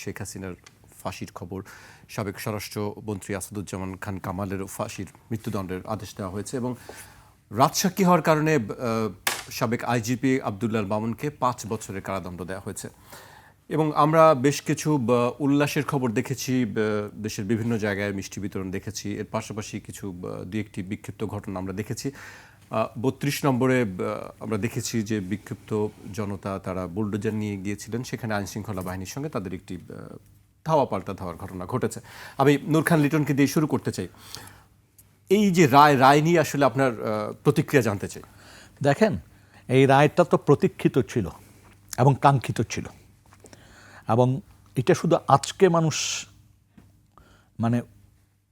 শেখ হাসিনার ফাঁসির খবর। সাবেক স্বরাষ্ট্রমন্ত্রী আসাদুজ্জামান খান কামালের ফাঁসির মৃত্যুদণ্ডের আদেশ দেওয়া হয়েছে এবং রাজসাক্ষী হওয়ার কারণে সাবেক আইজিপি আবদুল্লাহ মামুনকে পাঁচ বছরের কারাদণ্ড দেওয়া হয়েছে। এবং আমরা বেশ কিছু উল্লাসের খবর দেখেছি দেশের বিভিন্ন জায়গায় মিষ্টি বিতরণ দেখেছি। এর পাশাপাশি কিছু দুই একটি বিক্ষিপ্ত ঘটনা আমরা দেখেছি। বত্রিশ নম্বরে আমরা দেখেছি যে বিক্ষিপ্ত জনতা তারা বুলডোজার নিয়ে গিয়েছিলেন। সেখানে আইনশৃঙ্খলা বাহিনীর সঙ্গে তাদের একটি ধাওয়া পাল্টা ধাওয়ার ঘটনা ঘটেছে। আমি নূর খান লিটনকে দিয়ে শুরু করতে চাই। এই যে রায় রায় নিয়ে আসলে আপনার প্রতিক্রিয়া জানতে চাই। দেখেন, এই রায়টা তো প্রতীক্ষিত ছিল এবং কাঙ্ক্ষিত ছিল। এবং এটা শুধু আজকে মানুষ মানে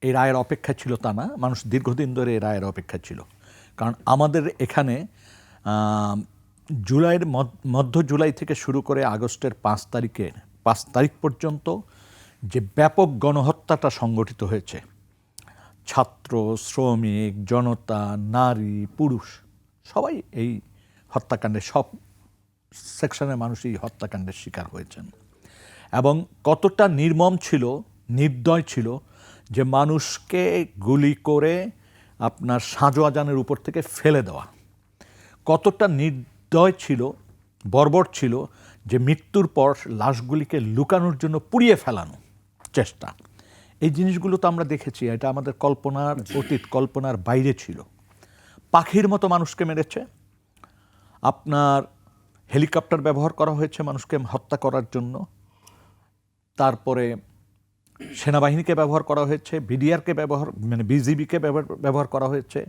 এই রায়ের অপেক্ষা ছিল তা না, মানুষ দীর্ঘদিন ধরে এই রায়ের অপেক্ষা ছিল। কারণ আমাদের এখানে জুলাইয়ের মধ্য- জুলাই থেকে শুরু করে আগস্টের পাঁচ তারিখে, পাঁচ তারিখ পর্যন্ত যে ব্যাপক গণহত্যাটা সংগঠিত হয়েছে, ছাত্র, শ্রমিক, জনতা, নারী, পুরুষ, সবাই এই হত্যাকাণ্ডে, সব সেকশনের মানুষ এই হত্যাকাণ্ডের শিকার হয়েছেন। এবং কতটা নির্মম ছিল, নির্দয় ছিল যে মানুষকে গুলি করে আপনার সাঁজো আজানের উপর থেকে ফেলে দেওয়া। কতটা নির্দয় ছিল, বর্বর ছিল যে মৃত্যুর পর লাশগুলিকে লুকানোর জন্য পুড়িয়ে ফেলানো চেষ্টা। এই জিনিসগুলো তো আমরা দেখেছি, এটা আমাদের কল্পনার অতীত, কল্পনার বাইরে ছিল। পাখির মতো মানুষকে মেরেছে। আপনার হেলিকপ্টার ব্যবহার করা হয়েছে মানুষকে হত্যা করার জন্য। তারপরে সেনাবাহিনীকে ব্যবহার করা হয়েছে, বিডিআরকে ব্যবহার মানে বিজিবিকে ব্যবহার করা হয়েছে,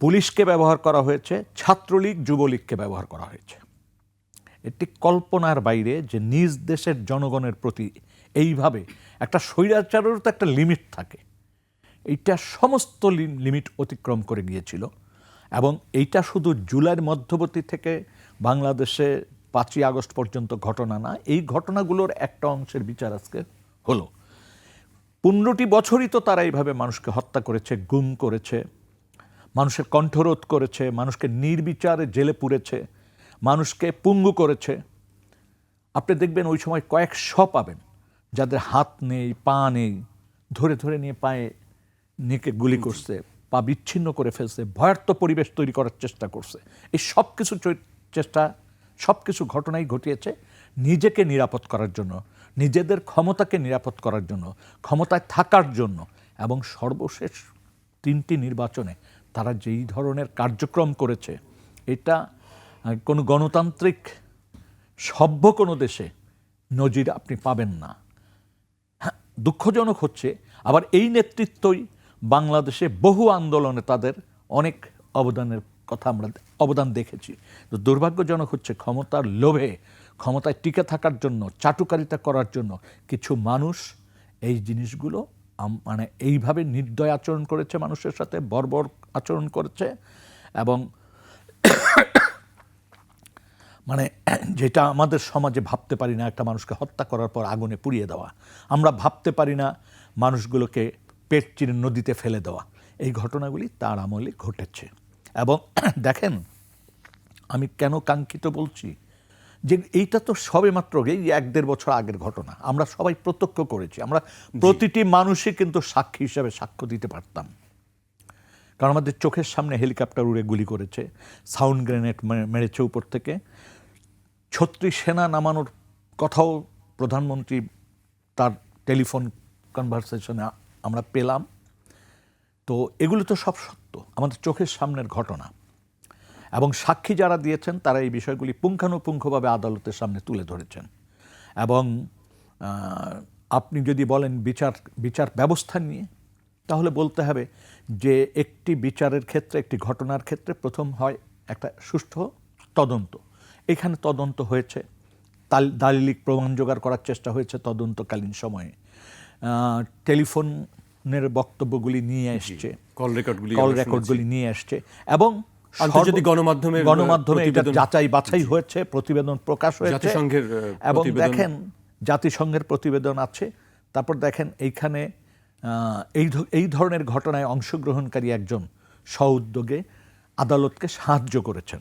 পুলিশকে ব্যবহার করা হয়েছে, ছাত্রলীগ, যুবলীগকে ব্যবহার করা হয়েছে। এটি কল্পনার বাইরে যে নিজ দেশের জনগণের প্রতি এইভাবে একটা স্বৈরাচারেরও তো একটা লিমিট থাকে। এইটা সমস্ত লিমিট অতিক্রম করে গিয়েছিল এবং এইটা শুধু জুলাইয়ের মধ্যবর্তী থেকে বাংলাদেশে পাঁচই আগস্ট পর্যন্ত ঘটনা না, এই ঘটনাগুলোর একটা অংশের বিচার আজকে হলো। পনেরোটি বছরই তো তারা এইভাবে মানুষকে হত্যা করেছে গুম করেছে মানুষের কণ্ঠরোধ করেছে মানুষকে নির্বিচারে জেলে পুরেছে মানুষকে পুঙ্গু করেছে। আপনি দেখবেন ওই সময় কয়েকশো পাবেন যাদের হাত নেই পা নেই ধরে ধরে নিয়ে পায়ে নেকে গুলি করছে পা বিচ্ছিন্ন করে ফেলছে ভয়ার্থ পরিবেশ তৈরি করার চেষ্টা করছে। এই সব কিছু চেষ্টা সব কিছু ঘটনাই ঘটিয়েছে নিজেকে নিরাপদ করার জন্য। নিজেদের ক্ষমতাকে নিরাপদ করার জন্য, ক্ষমতায় থাকার জন্য এবং সর্বশেষ তিনটি নির্বাচনে তারা যেই ধরনের কার্যক্রম করেছে, এটা কোনো গণতান্ত্রিক, সভ্য কোনো দেশে নজির আপনি পাবেন না। দুঃখজনক হচ্ছে, আবার এই নেতৃত্বই বাংলাদেশে বহু আন্দোলনে তাদের অনেক অবদানের কথা আমরা অবদান দেখেছি। তো দুর্ভাগ্যজনক হচ্ছে ক্ষমতার লোভে ক্ষমতায় টিকে থাকার জন্য, চাটুকারিতা করার জন্য কিছু মানুষ এই জিনিসগুলো মানে এইভাবে নির্দয় আচরণ করেছে, মানুষের সাথে বর্বর আচরণ করেছে এবং মানে যেটা আমাদের সমাজে ভাবতে পারি না, একটা মানুষকে হত্যা করার পর আগুনে পুড়িয়ে দেওয়া। আমরা ভাবতে পারি না মানুষগুলোকে পেট চিরে নদীতে ফেলে দেওয়া। এই ঘটনাগুলি তার আমলে ঘটেছে। এবং দেখেন, আমি কেন কাঙ্ক্ষিত বলছি? যে এইটা তো সবে মাত্র এই এক দেড় বছর আগের ঘটনা। আমরা সবাই প্রত্যক্ষ করেছি। আমরা প্রতিটি মানুষই কিন্তু সাক্ষী হিসাবে সাক্ষ্য দিতে পারতাম। কারণ আমাদের চোখের সামনে হেলিকপ্টার উড়ে গুলি করেছে সাউন্ড গ্রেনেড মেরেছে উপর থেকে। ছত্রিশ সেনা নামানোর কথাও প্রধানমন্ত্রী তার টেলিফোন কনভারসেশনে আমরা পেলাম। তো এগুলো তো সব সত্য। আমাদের চোখের সামনের ঘটনা। এবং সাক্ষী যারা দিয়েছেন তারা এই বিষয়গুলি পুঙ্খানুপুঙ্খভাবে আদালতের সামনে তুলে ধরেছেন। এবং আপনি যদি বলেন বিচার বিচার ব্যবস্থা নিয়ে তাহলে বলতে হবে যে একটি বিচারের ক্ষেত্রে একটি ঘটনার ক্ষেত্রে প্রথম হয় একটা সুষ্ঠু তদন্ত। এখানে তদন্ত হয়েছে দালিলিক প্রমাণ জোগাড় করার চেষ্টা হয়েছে তদন্তকালীন সময়ে। টেলিফোনের বক্তব্যগুলি নিয়ে এসছে। কল রেকর্ডগুলি কল রেকর্ডগুলি নিয়ে আসছে এবং আন্তর্জাতিক গণমাধ্যমের, গণমাধ্যমে এটা যাচাই বাছাই হয়েছে প্রতিবেদন প্রকাশ হয়েছে। জাতিসংঘের, এবং দেখেন জাতিসংঘের প্রতিবেদন আছে। তারপর দেখেন এইখানে এই এই ধরনের ঘটনায় অংশগ্রহণকারী একজন স্বউদ্যোগে আদালতকে সাহায্য করেছেন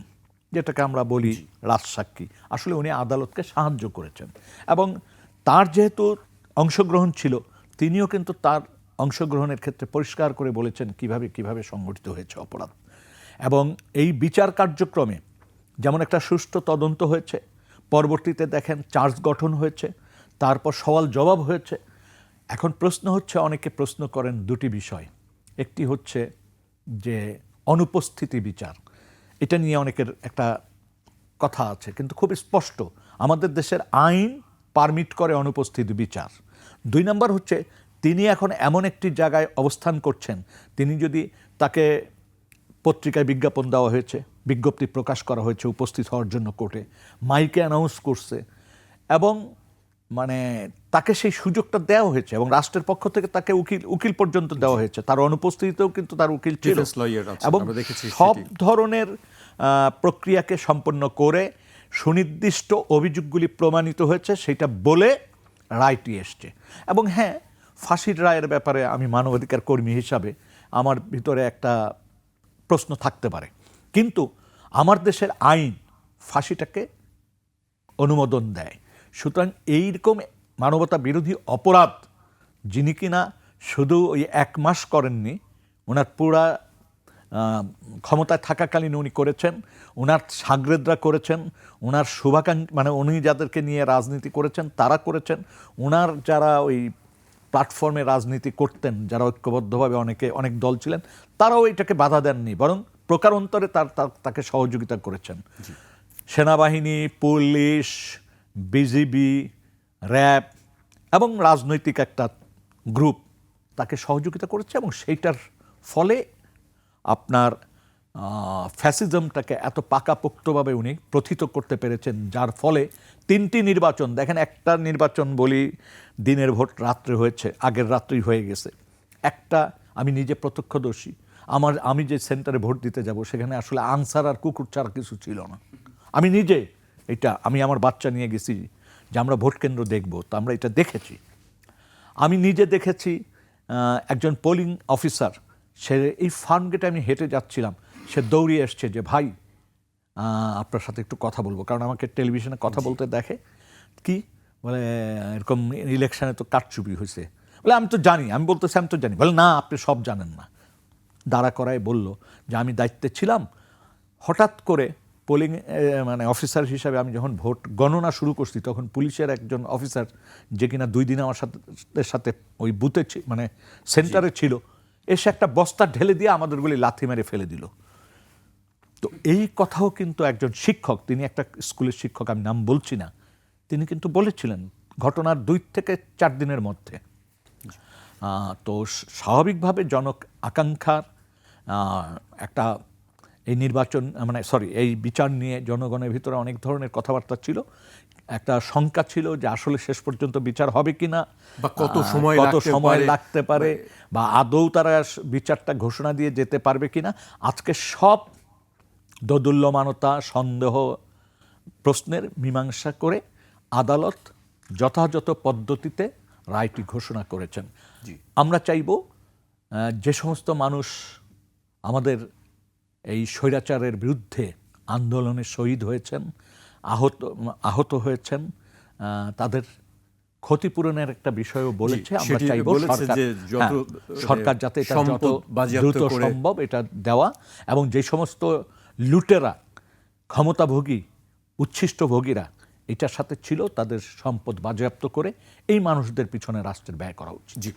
যেটাকে আমরা বলি রাজসাক্ষী। আসলে উনি আদালতকে সাহায্য করেছেন। এবং তার যেহেতু অংশগ্রহণ ছিল তিনিও কিন্তু তার অংশগ্রহণের ক্ষেত্রে পরিষ্কার করে বলেছেন কীভাবে কীভাবে সংগঠিত হয়েছে অপরাধ। এবং এই বিচার কার্যক্রমে যেমন একটা সুষ্ঠু তদন্ত হয়েছে, পরবর্তীতে দেখেন চার্জ গঠন হয়েছে, তারপর সওয়াল জবাব হয়েছে। এখন প্রশ্ন হচ্ছে, অনেকে প্রশ্ন করেন দুটি বিষয়। একটি হচ্ছে যে অনুপস্থিতি বিচার, এটা নিয়ে অনেকের একটা কথা আছে, কিন্তু খুব স্পষ্ট। আমাদের দেশের আইন পারমিট করে অনুপস্থিত বিচার। দুই নম্বর হচ্ছে, তিনি এখন এমন একটি জায়গায় অবস্থান করছেন, তিনি যদি তাকে পত্রিকায় বিজ্ঞাপন দেওয়া হয়েছে বিজ্ঞপ্তি প্রকাশ করা হয়েছে উপস্থিত হওয়ার জন্য কোর্টে। মাইকে অ্যানাউন্স করছে এবং মানে তাকে সেই সুযোগটা দেওয়া হয়েছে এবং রাষ্ট্রের পক্ষ থেকে তাকে উকিল উকিল পর্যন্ত দেওয়া হয়েছে। তার অনুপস্থিতিতেও কিন্তু তার উকিল ছিল। এবং আমরা দেখেছি সব ধরনের প্রক্রিয়াকে সম্পন্ন করে সুনির্দিষ্ট অভিযোগগুলি প্রমাণিত হয়েছে সেটা বলে রায়টি এসছে। এবং হ্যাঁ ফাঁসির রায়ের ব্যাপারে আমি মানবাধিকার কর্মী হিসাবে আমার ভিতরে একটা প্রশ্ন থাকতে পারে। কিন্তু আমার দেশের আইন ফাঁসিটাকে অনুমোদন দেয়। সুতরাং এইরকম মানবতা বিরোধী অপরাধ যিনি কিনা শুধু ওই এক মাস করেননি, ওনার পুরা ক্ষমতায় থাকাকালীন উনি করেছেন, ওনার সাগরেদরা করেছেন, ওনার শুভাকাঙ্ক্ষী মানে উনি যাদেরকে নিয়ে রাজনীতি করেছেন, তারা করেছেন, ওনার যারা ওই প্ল্যাটফর্মে রাজনীতি করতেন যারা ঐক্যবদ্ধভাবে অনেকে অনেক দল ছিলেন তারাও এটাকে বাধা দেননি বরং প্রকারান্তরে তার তার- তাকে সহযোগিতা করেছেন। সেনাবাহিনী পুলিশ বিজিবি র্যাব এবং রাজনৈতিক একটা গ্রুপ তাকে সহযোগিতা করেছে এবং সেইটার ফলে আপনার ফ্যাসিজমটাকে এত পাকাপোক্তভাবে উনি প্রথিত করতে পেরেছেন, যার ফলে তিনটি নির্বাচন, দেখেন একটা নির্বাচন বলি দিনের ভোট রাত্রে হয়েছে, আগের রাত্রেই হয়ে গেছে। একটা, আমি নিজে প্রত্যক্ষদর্শী, আমার, আমি যে সেন্টারে ভোট দিতে যাব, সেখানে আসলে আনসার আর কুকুর ছাড়া কিছু ছিল না। আমি নিজে এটা, আমি আমার বাচ্চা নিয়ে গেছি যে আমরা ভোট কেন্দ্র দেখব, তো আমরা এটা দেখেছি। আমি নিজে দেখেছি একজন পোলিং অফিসার, সে এই ফার্ম গেটে আমি হেঁটে যাচ্ছিলাম সে দৌড়িয়ে এসছে যে ভাই আপনার সাথে একটু কথা বলব। কারণ আমাকে টেলিভিশনে কথা বলতে দেখে কি? বলে এরকম ইলেকশনে তো কারচুপি হয়েছে বলে আমি তো জানি আমি বলতেছি আমি তো জানি। বলে না আপনি সব জানেন না। দাঁড়া করায় বলল যে আমি দায়িত্বে ছিলাম। হঠাৎ করে পোলিং মানে অফিসার হিসাবে আমি যখন ভোট গণনা শুরু করছি তখন পুলিশের একজন অফিসার যে কিনা দুই দিন আমার সাথে সাথে ওই বুথে মানে সেন্টারে ছিল এসে একটা বস্তা ঢেলে দিয়ে আমাদেরগুলি লাথি মেরে ফেলে দিল। তো এই কথাও কিন্তু একজন শিক্ষক তিনি একটা স্কুলের শিক্ষক আমি নাম বলছি না তিনি কিন্তু বলেছিলেন ঘটনার দুই থেকে চার দিনের মধ্যে। তো স্বাভাবিকভাবে জনক আকাঙ্ক্ষার একটা এই নির্বাচন মানে সরি এই বিচার নিয়ে জনগণের ভিতরে অনেক ধরনের কথাবার্তা ছিল। একটা শঙ্কা ছিল যে আসলে শেষ পর্যন্ত বিচার হবে কি না বা কত সময় কত সময় লাগতে পারে বা আদৌ তারা বিচারটা ঘোষণা দিয়ে যেতে পারবে কি না আজকে সব দোদুল্যমানতা সন্দেহ প্রশ্নের মীমাংসা করে আদালত যথাযথ পদ্ধতিতে রায়টি ঘোষণা করেছেন। আমরা চাইব যে সমস্ত মানুষ আমাদের এই স্বৈরাচারের বিরুদ্ধে আন্দোলনে শহীদ হয়েছেন আহত আহত হয়েছেন তাদের ক্ষতিপূরণের একটা বিষয়ও বলেছে। আমরা চাইব সরকার যে যত, হ্যাঁ, সরকার যাতে এটা যত দ্রুত সম্ভব এটা দেওয়া এবং যে সমস্ত লুটেরা, ক্ষমতাভোগী, উচ্ছিষ্টভোগীরা, এটার সাথে ছিল তাদের সম্পদ বাজেয়াপ্ত করে এই মানুষদের পিছনে রাষ্ট্রের ব্যয় করা উচিত। জি